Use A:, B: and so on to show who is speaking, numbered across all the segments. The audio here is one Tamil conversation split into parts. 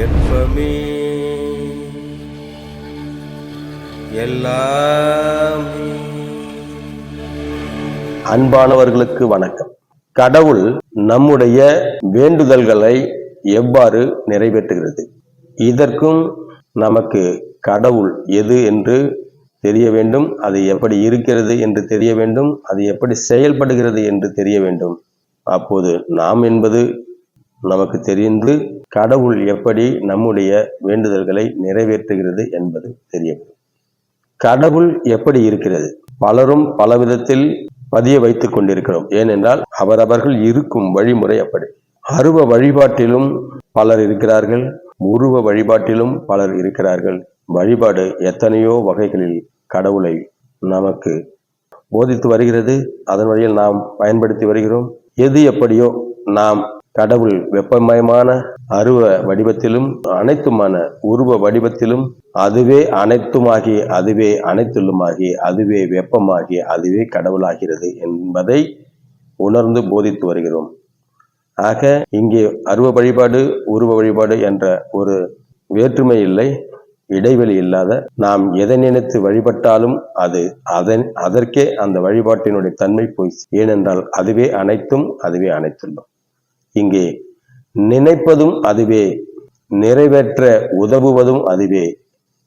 A: வெப்பமே எல்லாமே.
B: அன்பானவர்களுக்கு வணக்கம். கடவுள் நம்முடைய வேண்டுதல்களை எவ்வாறு நிறைவேற்றுகிறது? இதற்கும் நமக்கு கடவுள் எது என்று தெரிய வேண்டும். அது எப்படி இருக்கிறது என்று தெரிய வேண்டும். அது எப்படி செயல்படுகிறது என்று தெரிய வேண்டும். அப்போது நாம் என்பது நமக்கு தெரிந்து கடவுள் எப்படி நம்முடைய வேண்டுதல்களை நிறைவேற்றுகிறது என்பது தெரியப்படும். கடவுள் எப்படி இருக்கிறது? பலரும் பல விதத்தில் பதிய வைத்துக் கொண்டிருக்கிறோம். ஏனென்றால் அவரவர்கள் இருக்கும் வழிமுறை அப்படி. அருவ வழிபாட்டிலும் பலர் இருக்கிறார்கள். உருவ வழிபாட்டிலும் பலர் இருக்கிறார்கள். வழிபாடு எத்தனையோ வகைகளில் கடவுளை நமக்கு போதித்து வருகிறது. அதன் வழியில் நாம் பயன்படுத்தி வருகிறோம். எது எப்படியோ நாம் கடவுள் வெப்பமயமான அருவ வடிவத்திலும் அனைத்துமான உருவ வடிவத்திலும் அதுவே அனைத்துமாகி அதுவே அனைத்துள்ளுமாகி அதுவே வெப்பமாகி அதுவே கடவுளாகிறது என்பதை உணர்ந்து போதித்து வருகிறோம். ஆக இங்கே அருவ வழிபாடு உருவ வழிபாடு என்ற ஒரு வேற்றுமை இல்லை. இடைவெளி இல்லாத நாம் எதை நினைத்து வழிபட்டாலும் அது அதன் அதற்கே அந்த வழிபாட்டினுடைய தன்மை போய் ஏனென்றால் அதுவே அனைத்தும் அதுவே அனைத்துள்ளோம். இங்கே நினைப்பதும் அதுவே நிறைவேற்ற உதவுவதும் அதுவே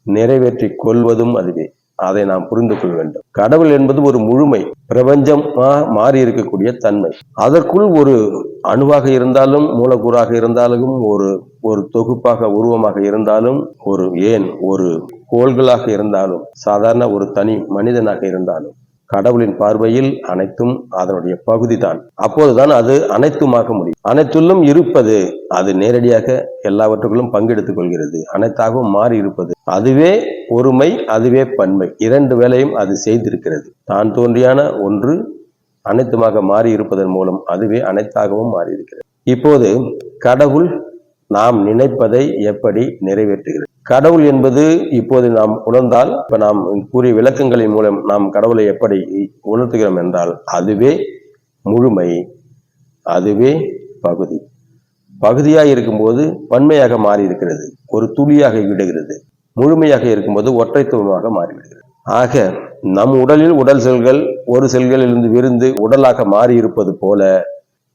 B: நிறைவேற்றி கொள்வதும் அதுவே. அதை நாம் புரிந்து கொள்ள வேண்டும். கடவுள் என்பது ஒரு முழுமை பிரபஞ்சமா மாறி இருக்கக்கூடிய தன்மை. அதற்குள் ஒரு அணுவாக இருந்தாலும் மூலக்கூறாக இருந்தாலும் ஒரு ஒரு தொகுப்பாக உருவமாக இருந்தாலும் ஒரு ஏன் ஒரு கோள்களாக இருந்தாலும் சாதாரண ஒரு தனி மனிதனாக இருந்தாலும் கடவுளின் பார்வையில் அனைத்தும் அதனுடைய பகுதி தான் அப்போதுதான் அது அனைத்துமாக முடியும். அனைத்துள்ளும் இருப்பது அது நேரடியாக எல்லாவற்றுக்குள்ளும் பங்கெடுத்துக் கொள்கிறது. அனைத்தாகவும் மாறி இருப்பது அதுவே ஒருமை அதுவே பன்மை இரண்டு வேலையும் அது செய்திருக்கிறது. தான் தோன்றியான ஒன்று அனைத்துமாக மாறி இருப்பதன் மூலம் அதுவே அனைத்தாகவும் மாறி இருக்கிறது. இப்போது கடவுள் நாம் நினைப்பதை எப்படி நிறைவேற்றுகிறது? கடவுள் என்பது இப்போது நாம் உணர்ந்தால் இப்ப நாம் கூறிய விளக்கங்களின் மூலம் நாம் கடவுளை எப்படி உணர்த்துகிறோம் என்றால் அதுவே முழுமை அதுவே பகுதி. பகுதியாக இருக்கும்போது பன்மையாக மாறி இருக்கிறது ஒரு துளியாக விடுகிறது முழுமையாக இருக்கும்போது ஒற்றைத்துவமாக மாறிவிடுகிறது. ஆக நம் உடலில் உடல் செல்கள் ஒரு செல்களிலிருந்து விருந்து உடலாக மாறி இருப்பது போல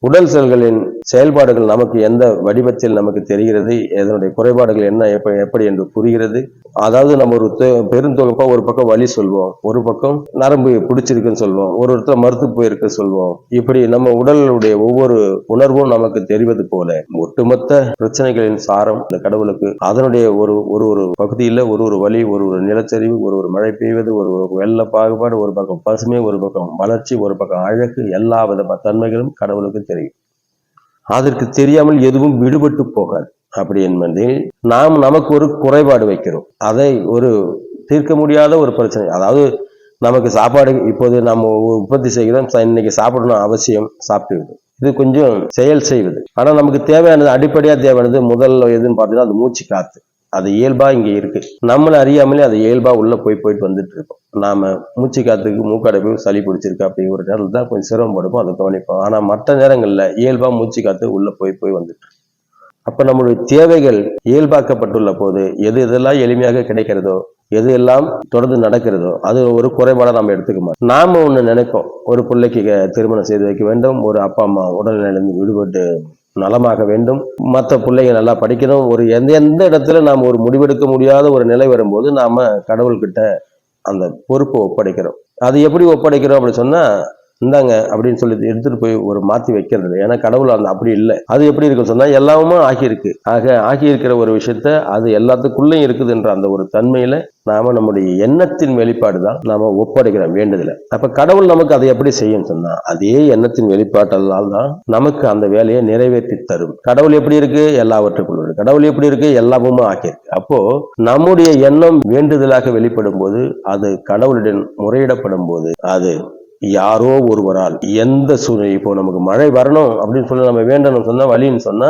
B: உடல் செல்களின் செயல்பாடுகள் நமக்கு எந்த வடிவத்தில் நமக்கு தெரிகிறது இதனுடைய குறைபாடுகள் என்ன எப்ப எப்படி என்று புரிகிறது. அதாவது நம்ம ஒரு பெருந்தொகுப்பா ஒரு பக்கம் வலி சொல்வோம் ஒரு பக்கம் நரம்பு பிடிச்சிருக்குன்னு சொல்வோம் ஒரு இடத்துல மறுத்து போயிருக்கு சொல்வோம். இப்படி நம்ம உடலுடைய ஒவ்வொரு உணர்வும் நமக்கு தெரிவது போல ஒட்டுமொத்த பிரச்சனைகளின் சாரம் இந்த கடவுளுக்கு அதனுடைய ஒரு ஒரு ஒரு பகுதியில் ஒரு ஒரு வழி ஒரு ஒரு நிலச்சரிவு ஒரு ஒரு மழை பெய்வது ஒரு ஒரு வெள்ள பாகுபாடு ஒரு பக்கம் பசுமை ஒரு பக்கம் வளர்ச்சி ஒரு பக்கம் அழகு எல்லா வித தன்மைகளும் கடவுளுக்கு தெரியும். அதற்கு தெரியாமல் எதுவும் விடுபட்டு போகாது. அப்படி என்பதில் நாம் நமக்கு ஒரு குறைபாடு வைக்கிறோம். அதை ஒரு தீர்க்க முடியாத ஒரு பிரச்சனை. அதாவது நமக்கு சாப்பாடு இப்போது நம்ம உற்பத்தி செய்கிறோம். இன்னைக்கு சாப்பிடணும் அவசியம் சாப்பிட்டு இது கொஞ்சம் செயல் செய்வது. ஆனா நமக்கு தேவையானது அடிப்படையா தேவையானது முதல்ல எதுன்னு பார்த்தீங்கன்னா அது மூச்சு காத்து. அது இயல்பா இங்க இருக்கு. நம்மளை அறியாமலே அது இயல்பா உள்ள போய் போயிட்டு வந்துட்டு இருக்கோம். நாம மூச்சு காத்துக்கு மூக்கடைப்பு சளி பிடிச்சிருக்கு அப்படி ஒரு நேரத்தில் தான் கொஞ்சம் சிரமப்படுப்போம் அதை கவனிப்போம். ஆனா மற்ற நேரங்கள்ல இயல்பா மூச்சு காத்து உள்ள போய் போய் வந்துட்டு இருக்கு. அப்ப நம்மளுடைய தேவைகள் இயல்பாக்கப்பட்டுள்ள போது எது எதெல்லாம் எளிமையாக கிடைக்கிறதோ எது எல்லாம் தொடர்ந்து நடக்கிறதோ அது ஒரு குறைபாடாக நம்ம எடுத்துக்க மாட்டோம். நாம ஒன்று நினைப்போம். ஒரு பிள்ளைக்கு திருமணம் செய்து வைக்க வேண்டும். ஒரு அப்பா அம்மா உடல்நிலையிலிருந்து விடுபட்டு நலமாக வேண்டும். மற்ற பிள்ளைங்க நல்லா படிக்கணும். ஒரு எந்த எந்த இடத்துல நாம் ஒரு முடிவெடுக்க முடியாத ஒரு நிலை வரும்போது நாம் கடவுள்கிட்ட அந்த பொறுப்பை ஒப்படைக்கிறோம். அது எப்படி ஒப்படைக்கிறோம் அப்படின்னு சொன்னால் இந்தாங்க அப்படின்னு சொல்லி எடுத்துட்டு போய் ஒரு மாத்தி வைக்கிறது. ஏன்னா கடவுள் அந்த அப்படி இல்லை. அது எப்படி இருக்குன்னு சொன்னா எல்லாமே ஆகியிருக்கு. ஆக ஆகியிருக்கிற ஒரு விஷயத்த அது எல்லாத்துக்குள்ளேயும் இருக்குதுன்ற அந்த ஒரு தன்மையில நாம நம்முடைய எண்ணத்தின் வெளிப்பாடு தான் நாம ஒப்படைக்கிறோம் வேண்டுதல. அப்ப கடவுள் நமக்கு அதை எப்படி செய்யும் சொன்னா அதே எண்ணத்தின் வெளிப்பாட்டால் தான் நமக்கு அந்த வேலையை நிறைவேற்றி தரும். கடவுள் எப்படி இருக்கு? எல்லாவற்றுக்குள்ள இருக்கு. கடவுள் எப்படி இருக்கு? எல்லாமும் ஆக்கியிருக்கு அப்போ நம்முடைய எண்ணம் வேண்டுதலாக வெளிப்படும் போது அது கடவுளுடன் முறையிடப்படும் போது அது யாரோ ஒருவரால் எந்த சூழ்நிலை இப்போ நமக்கு மழை வரணும் அப்படின்னு சொல்லி நம்ம வேண்டணும் சொன்னா வழின்னு சொன்னா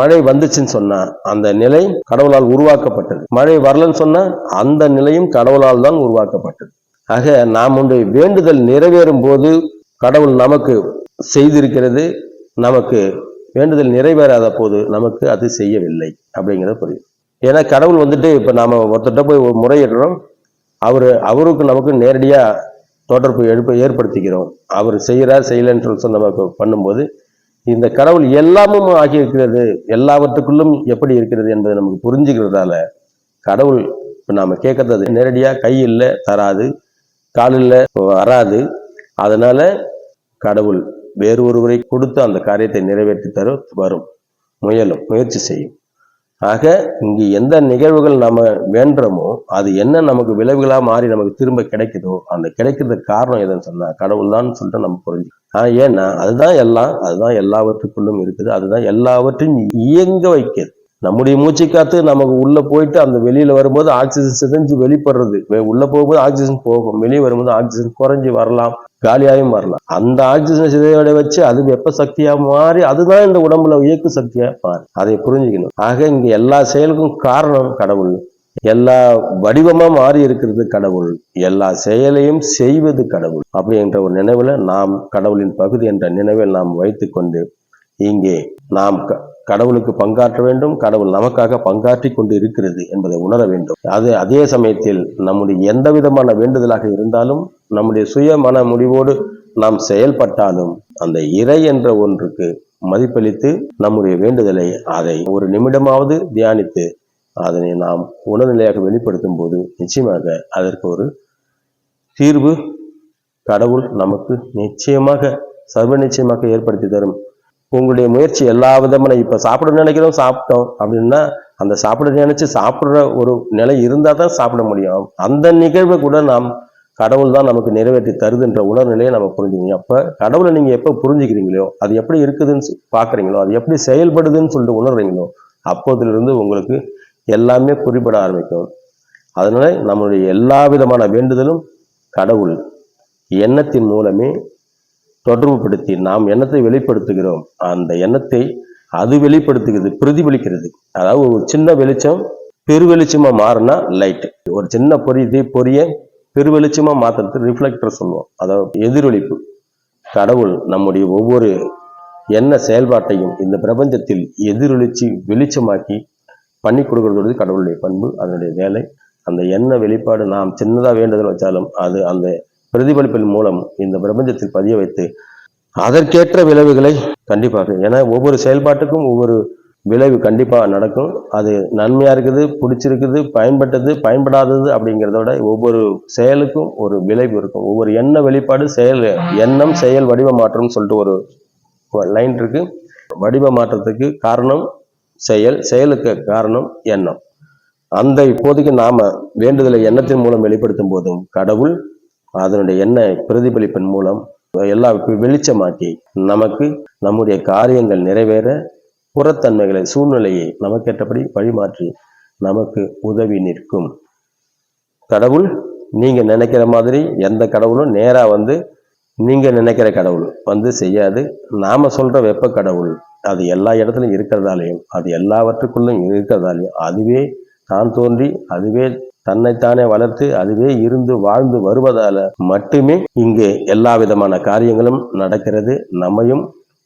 B: மழை வந்துச்சுன்னு சொன்னா அந்த நிலை கடவுளால் உருவாக்கப்பட்டது. மழை வரலன்னு சொன்னா அந்த நிலையும் கடவுளால் தான் உருவாக்கப்பட்டது. ஆக நாம் ஒன்று வேண்டுதல் நிறைவேறும் போது கடவுள் நமக்கு செய்திருக்கிறது நமக்கு வேண்டுதல் நிறைவேறாத போது நமக்கு அது செய்யவில்லை அப்படிங்கிறத புரியும் ஏன்னா கடவுள் வந்துட்டு இப்ப நாம ஒருத்தர்கிட்ட போய் முறையிடுறோம் அவரு அவருக்கு நமக்கு நேரடியாக தொடர்பு எழுப்ப ஏற்படுத்திக்கிறோம் அவர் செய்கிறார் செய்யலன்னு சொல்லி சொன்ன நமக்கு பண்ணும்போது இந்த கடவுள் எல்லாமும் ஆகி இருக்கிறது எல்லாவற்றுக்குள்ளும் எப்படி இருக்கிறது என்பதை நமக்கு புரிஞ்சுக்கிறதால கடவுள் இப்போ நாம் கேட்கறது நேரடியாக கை இல்லை தராது காலில் வராது. அதனால கடவுள் வேறு ஒருவரை கொடுத்து அந்த காரியத்தை நிறைவேற்றி தர வரும். முயலும் முயற்சி செய்யும். ஆக இங்கு எந்த நிகழ்வுகள் நம்ம வேண்டுறோமோ அது என்ன நமக்கு விளைவுகளா மாறி நமக்கு திரும்ப கிடைக்குதோ அந்த கிடைக்கிறதுக்கு காரணம் எதுன்னு சொன்னா கடவுள் தான் சொல்லிட்டு நம்ம புரிஞ்சு ஏன்னா அதுதான் எல்லாம் அதுதான் எல்லாவற்றுக்குள்ளும் இருக்குது. அதுதான் எல்லாவற்றையும் இயங்க வைக்கிறது. நம்முடைய மூச்சு காத்து நமக்கு உள்ள போயிட்டு அந்த வெளியில வரும்போது ஆக்சிஜன் சிதஞ்சு வெளிப்படுறது. வெ- உள்ள போகும்போது ஆக்சிஜன் போகும். வெளியே வரும்போது ஆக்சிஜன் குறைஞ்சு வரலாம். காலியாகவும் வரலாம். அந்த ஆக்சிஜன் சிதையோட வச்சு அது வெப்ப சக்தியா மாறி அதுதான் இந்த உடம்புல இயக்கு சக்தியா மாறி. அதை புரிஞ்சுக்கணும். ஆக இங்க எல்லா செயலுக்கும் காரணம் கடவுள். எல்லா வடிவமா மாறி இருக்கிறது கடவுள். எல்லா செயலையும் செய்வது கடவுள். அப்படின்ற ஒரு நினைவுல நாம் கடவுளின் பகுதி என்ற நினைவில் நாம் வைத்துக்கொண்டு இங்கே நாம் க- கடவுளுக்கு பங்காற்ற வேண்டும் கடவுள் நமக்காக பங்காற்றி கொண்டு இருக்கிறது என்பதை உணர வேண்டும். அது அதே சமயத்தில் நம்முடைய எந்த விதமான வேண்டுதலாக இருந்தாலும் நம்முடைய சுய மன முடிவோடு நாம் செயல்பட்டாலும் அந்த இறை என்ற ஒன்றுக்கு மதிப்பளித்து நம்முடைய வேண்டுதலை அதை ஒரு நிமிடமாவது தியானித்து அதனை நாம் உணர்நிலையாக வெளிப்படுத்தும் போது நிச்சயமாக அதற்கு ஒரு தீர்வு கடவுள் நமக்கு நிச்சயமாக சர்வ நிச்சயமாக ஏற்படுத்தி தரும் உங்களுடைய முயற்சி எல்லா விதமான இப்போ சாப்பிட நினைக்கிறோம் சாப்பிட்டோம் அப்படின்னா அந்த சாப்பிட நினைச்சு சாப்பிட்ற ஒரு நிலை இருந்தால் தான் சாப்பிட முடியும். அந்த நிகழ்வை கூட நாம் கடவுள் தான் நமக்கு நிறைவேற்றி தருதுன்ற உணர்நிலையை நம்ம புரிஞ்சுக்கணும். அப்போ கடவுளை நீங்கள் எப்போ புரிஞ்சுக்கிறீங்களோ அது எப்படி இருக்குதுன்னு பார்க்குறீங்களோ அது எப்படி செயல்படுதுன்னு சொல்லிட்டு உணர்றீங்களோ அப்போதிலிருந்து உங்களுக்கு எல்லாமே குறிப்பிட ஆரம்பிக்கும். அதனால் நம்மளுடைய எல்லா விதமான வேண்டுதலும் கடவுள் எண்ணத்தின் மூலமே தொடர்புபடுத்தி நாம் எண்ணத்தை வெளிப்படுத்துகிறோம். அந்த எண்ணத்தை அது வெளிப்படுத்துகிறது பிரதிபலிக்கிறது. அதாவது ஒரு சின்ன வெளிச்சம் பெரு வெளிச்சமா மாறினா லைட் ஒரு சின்ன பொறி பொரிய பெரு வெளிச்சமா மாத்துறது ரிஃப்ளெக்டர் சொல்லுவோம். அதாவது எதிரொலிப்பு கடவுள் நம்முடைய ஒவ்வொரு எண்ண செயல்பாட்டையும் இந்த பிரபஞ்சத்தில் எதிரொலிச்சு வெளிச்சமாக்கி பண்ணி கொடுக்கறது கடவுளுடைய பண்பு அதனுடைய வேலை. அந்த எண்ண வெளிப்பாடு நாம் சின்னதாக வேண்டுதல் வச்சாலும் அது அந்த பிரதிபலிப்பின் மூலம் இந்த பிரபஞ்சத்தில் பதிய வைத்து அதற்கேற்ற விளைவுகளை கண்டிப்பாக ஏன்னா ஒவ்வொரு செயல்பாட்டுக்கும் ஒவ்வொரு விளைவு கண்டிப்பாக நடக்கும். அது நன்மையாக இருக்குது பிடிச்சிருக்குது பயன்பட்டது பயன்படாதது அப்படிங்கிறத விட ஒவ்வொரு செயலுக்கும் ஒரு விளைவு இருக்கும். ஒவ்வொரு எண்ண வெளிப்பாடு செயல் எண்ணம் செயல் வடிவ மாற்றம்னு சொல்லிட்டு ஒரு லைன் இருக்கு. வடிவ மாற்றத்துக்கு காரணம் செயல் செயலுக்கு காரணம் எண்ணம். அந்த இப்போதைக்கு நாம வேண்டுதலை எண்ணத்தின் மூலம் வெளிப்படுத்தும் போதும் கடவுள் அதனுடைய எண்ணெய் பிரதிபலிப்பின் மூலம் எல்லா வெளிச்சமாக்கி நமக்கு நம்முடைய காரியங்கள் நிறைவேற புறத்தன்மைகளை சூழ்நிலையை நமக்கேற்றபடி வழிமாற்றி நமக்கு உதவி நிற்கும். கடவுள் நீங்க நினைக்கிற மாதிரி எந்த கடவுளும் நேரா வந்து நீங்க நினைக்கிற கடவுள் வந்து செய்யாது. நாம சொல்ற வெப்ப கடவுள் அது எல்லா இடத்துலையும் இருக்கிறதாலையும் அது எல்லாவற்றுக்குள்ளும் இருக்கிறதாலையும் அதுவே தான் தோன்றி அதுவே தன்னைத்தானே வளர்த்து அதுவே இருந்து வாழ்ந்து வருவதால மட்டுமே இங்கே எல்லா விதமான காரியங்களும் நடக்கிறது நம்மையும்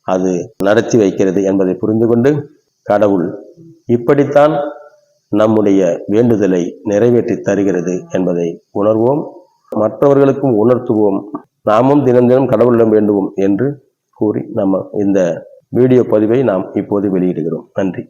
B: அது நடத்தி வைக்கிறது என்பதை புரிந்து கொண்டு கடவுள் இப்படித்தான் நம்முடைய வேண்டுதலை நிறைவேற்றி தருகிறது என்பதை உணர்வோம். மற்றவர்களுக்கும் உணர்த்துவோம். நாமும் தினம் தினம் கடவுளிடம் வேண்டுவோம் என்று கூறி நம்ம இந்த வீடியோ பதிவை நாம் இப்போது வெளியிடுகிறோம். நன்றி.